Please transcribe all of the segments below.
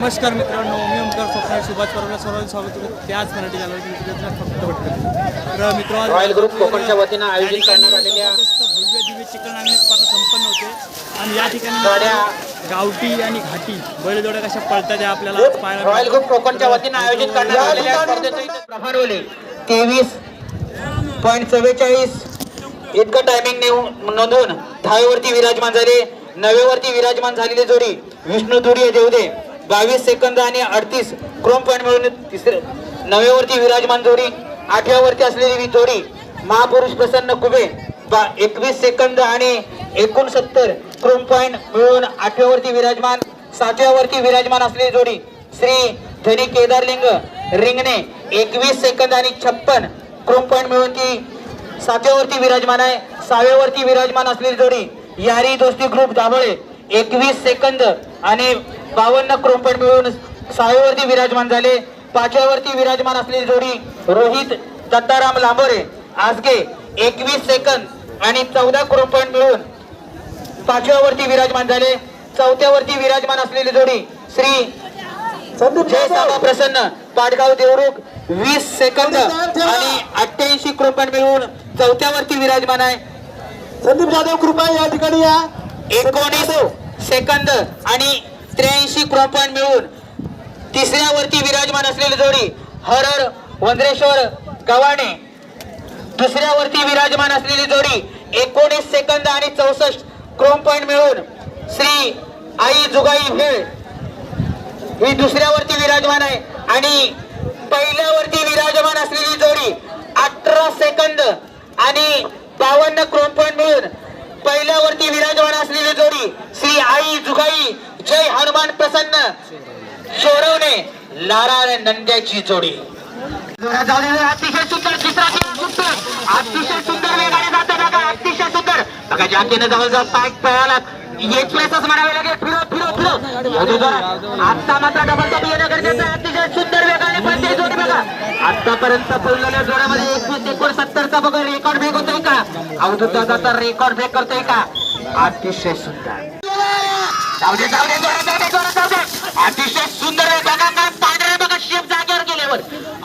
नमस्कार मित्रांनो मी ओमकार स्वप्नाळ सुभाष परवाला सर्वांचं स्वागत करतो. त्याच मराठी चॅनलवर फक्त भटकत तर मित्र रॉयल ग्रुप कोकणच्या वतीनं आयोजित करण्यात आलेल्या भव्य दिव्य चिकन आणि स्पर्धा संपन्न होते. आणि या ठिकाणी गाड्या- गावठी आणि घाटी बैलजोड्या कशा पळतात त्या आपल्याला पाहायला रॉयल ग्रुप कोकणच्या वतीनं आयोजित करण्यात आलेल्या स्पर्धेचं प्रभारवले तेवीस पॉईंट चव्वेचाळीस. इतकं टायमिंग नोंदवून दहावीवरती विराजमान झाले. नवेवरती विराजमान झालेली जोडी विष्णू दुरी देवदे. बावीस सेकंद आणि अडतीस क्रोम पॉईंट मिळून तिसरे नवेवरती विराजमान जोडी आठव्यावरती असलेली जोडी महापुरुष प्रसन्न कुबे बा एकवीस सेकंद आणि एकोणसत्तर क्रोम पॉईंट मिळून आठव्यावरती विराजमान सातव्यावरती विराजमान असलेली जोडी श्री धनी केदारलिंग रिंगणे एकवीस सेकंद आणि छप्पन क्रोम पॉईंट मिळून ती सातव्यावरती विराजमान आहे. सहाव्यावरती विराजमान असलेली जोडी यारी दोस्ती ग्रुप दाभळे एकवीस सेकंद आणि बावन्न क्रोम पॉईंट मिळून सहाव्यावरती विराजमान झाले. पाचव्यावरती विराजमान असलेली जोडी रोहित दत्ताराम लांबोरे आजगे एकवीस सेकंद आणि चौदा क्रोम पॉईंट मिळून पाचव्यावरती विराजमान झाले. चौथ्यावरती विराजमान असलेली जोडी श्री जय साबा प्रसन्न पाटगाव देवरुख वीस सेकंद आणि अठ्ठ्याऐंशी क्रोपण मिळून चौथ्यावरती विराजमान आहे. संदीप जाधव कृपा या ठिकाणी या. एकोणीस सेकंद आणि त्र्याऐंशी क्रोपण मिळून तिसऱ्यावरती विराजमान असलेली जोडी हरर वंद्रेश्वर गव्हाणे. दुसऱ्यावरती विराजमान असलेली जोडी एकोणीस सेकंद आणि चौसष्ट क्रोम पॉईंट मिळून श्री आई जुगाई भेळ ही दुसऱ्यावरती विराजमान आहे आणि पहिल्यावरती विराजमान असलेली जोडी अठरा सेकंद आणि बावन्न क्रोम पॉईंट मिळून पहिल्यावरती विराजमान असलेली जोडी श्री आई जुगाई जय हनुमान प्रसन्न. शोरवणे लारा नंद्याची जोडी. अतिशय सुंदर तिसरा अतिशय सुंदर वेगाने जातो बघा. अतिशय सुंदर. बघा जवळजवळ पाय पळाला. एक प्लेसच म्हणावे लागेल. फिरो फिरो फिरो. आता मात्र डबल टॉप येणं गरजेचं अतिशय सुंदर वेगाने पळते जोडी बघा. आतापर्यंत पळलेल्या जोड्यामध्ये एकवीस एकोणसत्तरचा बघा. रेकॉर्ड ब्रेक होतोय का? अवधूत दादा रेकॉर्ड ब्रेक करतोय का? अतिशय सुंदर. जाऊ दे जाऊ दे जोरात जाऊ दे जोरात जाऊ दे. अतिशय सुंदर आहे बघा पांढरे बघा शेप जागेवर गेल्यावर.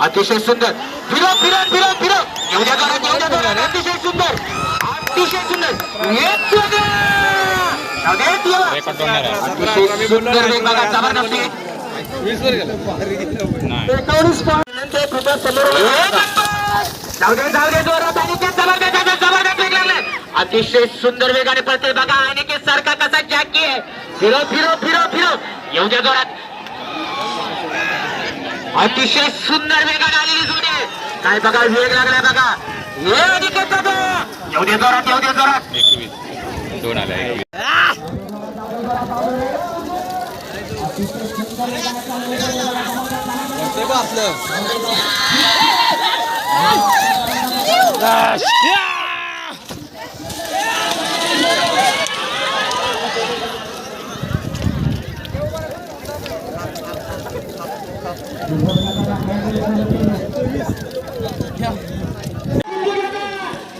अतिशय सुंदर. फिरो फिरो फिरो फिरो एवढ्या जोरात एवढ्या जोरात अतिशय सुंदर. अतिशय सुंदर. एक. जाऊ दे, देवा. अतिशय सुंदर वेग बघा जबरदस्ती. एकोणीस पॉईंट कृपया समोर. एक नंबर. जाऊ दे जाऊ दे जोरात आणि ते जबरदस्त जबरदस्त वेग लागलाय. अतिशय सुंदर वेगाने पळते बघा आणि ते सारखा कसा जॅकी आहे. फिरो फिरो फिरो फिरो. एवढ्या जोरात. अतिशय सुंदर वेगाने आलेली जोडी आहे. काय बघा वेग लागलाय बघा. येऊ द्या जोरात येऊ द्या जोरात.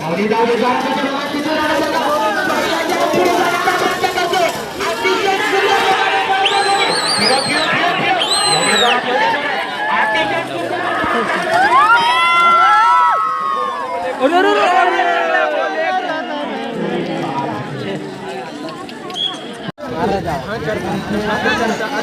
एवढ्या जोरात दोन आल्या एकवीस.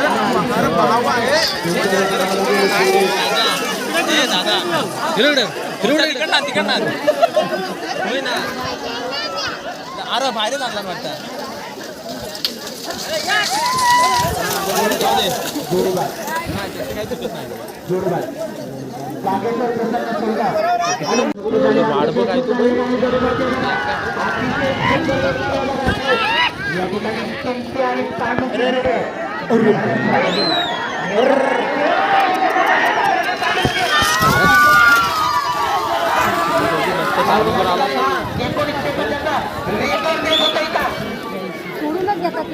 अरे बाहेर आणला वाटतं सोडूनच घेतात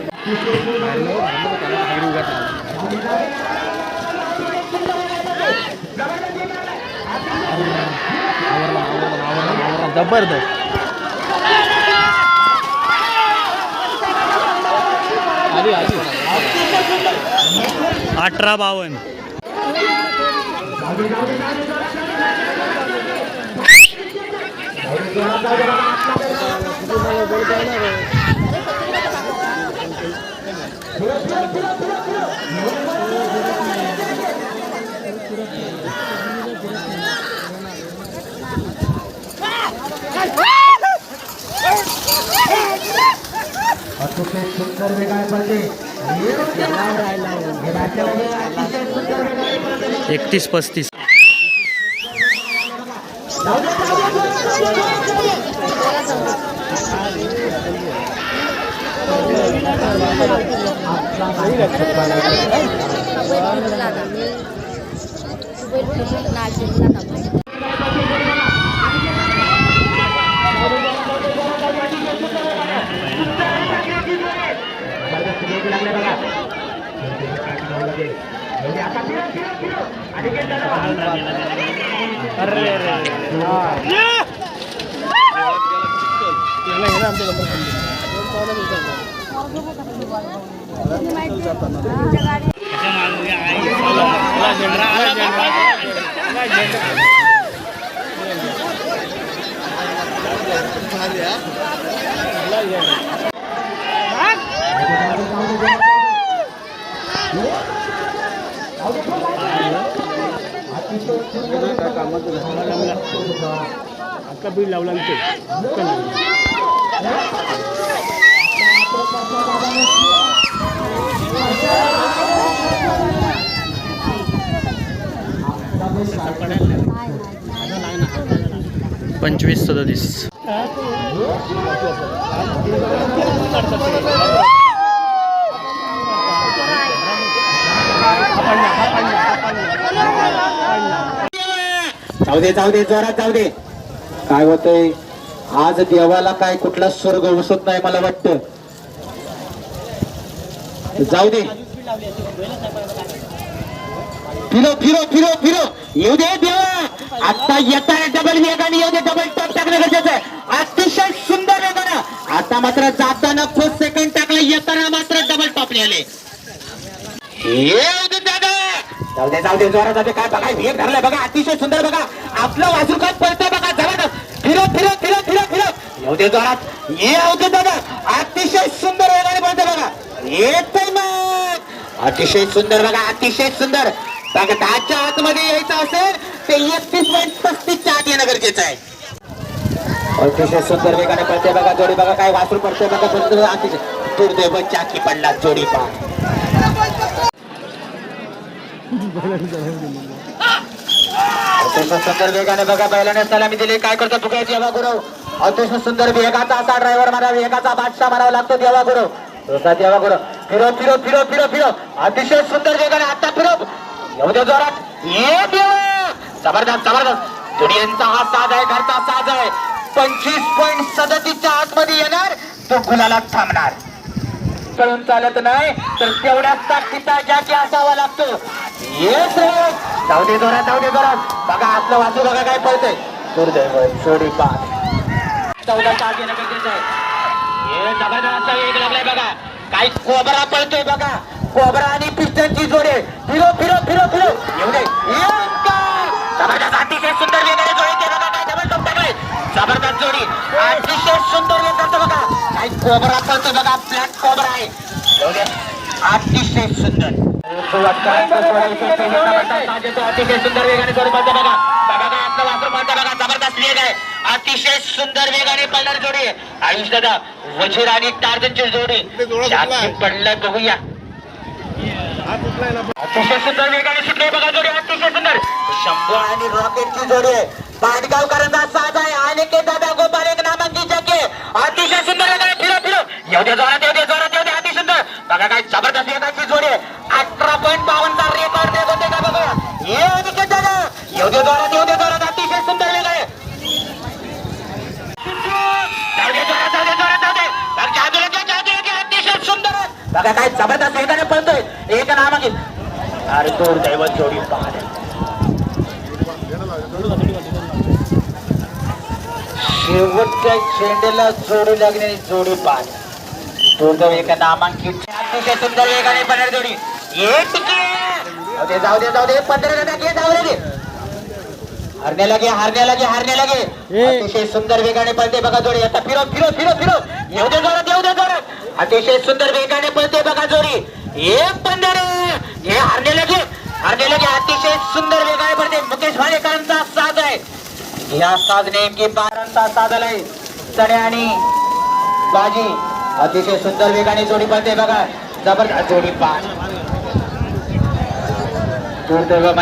जबरदस्त आली आली अठरा बावन्न सुंदर पडते. एकतीस पस्तीस. Yeah. आता बीड लावला ते. पंचवीस सदतीस. जाऊ दे जाऊ दे जोरात जाऊ दे काय होतंय? आज देवाला काय कुठला स्वर्ग उसत नाही मला वाटतं. जाऊ दे फिरो फिरो फिरो फिरो. येऊ दे देवा. आता येताना डबल वेगाने येऊ दे डबल टॉप टाकणं गरजेचं आहे. अतिशय सुंदर वेगानं आता मात्र जाताना फर्स्ट सेकंड टाकला येताना मात्र डबल टॉप लिहिले. येऊ दे दादा. जाऊ दे जाऊ दे जोरात जाऊ दे. काय बघा वेग धरलाय बघा अतिशय सुंदर बघा. आपलं वाजू काय पळतंय बघा जबरदस्त. फिरो फिरो फिरो फिरो फिरो येऊ दे जोरात. येऊ दे दादा अतिशय सुंदर वेगाने पळतंय बघा. येतोय मग. अतिशय सुंदर बघा अतिशय सुंदर. बघा दहाच्या आतमध्ये यायचं असेल ते एकतीस पॉईंट पस्तीसच्या आत येणं गरजेचं आहे. अतिशय सुंदर वेगाने पळते बघा जोडी बघा काय वासरू पडते बघा अतिशय. दुर्दैव चाकी पडला जोडी पहा. सुंदर वेगाने बघा बैलाने सलामी दिली. काय करतो चुकायची देवा गुरु? अतिशय सुंदर वेगाचा असा ड्रायव्हर मारा वेगाचा बादशाह मारावा लागतो देवा गुरु. तसा देवा गुरु. फिरो फिरो फिरो फिरो फिरो. अतिशय सुंदर वेगाने आता फिरो. येऊ दे जोरात. ये देवा! जबरदस्त जबरदस्त. दुनियांचा हा साज आहे घरचा साज आहे. पंचवीस पॉईंट सदतीसच्या आतमध्ये येणार तो गुलाला थांबणार. कळून चालत नाही तर तेवढ्याच ताकदीचा जागी असावा लागतो. येस रे! जाऊ दे जोरात जाऊ दे जोरात. बघा आपलं वाचू बघा काय पळतंय. दुर्दैव सोडी पास चौदा तास येणं गरजेचं आहे. हे जबरदस्त वेग लागलाय बघा. काही कोबरा पळतोय बघा. कोबरा आणि पिस्टनची जोडे. फिरो फिरो फिरो फिरो. येऊ दे. जबरदस्त अतिशय सुंदर वेगाने जोडी. ते बघा काय जबरदस्त जबरदस्त जोडी. अतिशय सुंदर वेग करतो बघा काही कोबरा पळतोय बघा ब्लॅक कोबरा आहे. अतिशय सुंदर अतिशय सुंदर. वेगाने जोडी पळतो बघा बघा काय आपलं वापर पळतं बघा जबरदस्त वेग आहे अतिशय सुंदर वेगाने पडणार जोडी. आयुष दादा वजीर आणि टार्जनची जोडी. पडलं बघूया. अतिशय सुंदर वेगाने सुटले बघा जोडी अतिशय सुंदर. शंभू आणि रॉकेटची जोडी आहे. पाटगावकरांचा साज आहे. आणि के दादा गोपाल एक नामांकित जगे अतिशय सुंदर वेगाने येऊ दे जोरात येऊ दे जोरात येऊ दे. अति सुंदर. बघा काय जबरदस्त वेगाची जोडी आहे अठरा पॉईंट बावन्नचा रेकॉर्ड देत होते का बघा. येऊ दे दादा येऊ दे जोरात येऊ दे जोरात. अतिशय सुंदर वेग आहे. बघा काय जबरदस्त वेगाने पळतोय. एक नामांकित. अरे तो दैवत जोडी पाहणे शेवटच्या चेंडूला जोडी लागण्याची जोडी पाहणे दुर्दैव एका नामांकित. अतिशय सुंदर वेगाने पडणार जोडी. दे जाऊ दे जाऊ दे पंधरा घे जाऊ दे हरण्याला घे हरण्याला घे हरण्याला घे अतिशय सुंदर वेगाने पळते बघा जोडी. आता फिरो फिरो फिरो फिरो. येऊ दे जोरात येऊ दे जोरात. अतिशय सुंदर वेगाने पळते बघा जोडी. एक पंधरा हे हरण्याला घे हरण्याला घे अतिशय सुंदर वेगाने पळते. मुकेश भालेकरांचा साज आहे. या साज नेमकी बारांचा साज आलाय. चढ्या आणि बाजी अतिशय सुंदर वेगाने जोडी पळते बघा. जबरदस्त जोडी पाच दुर्दैव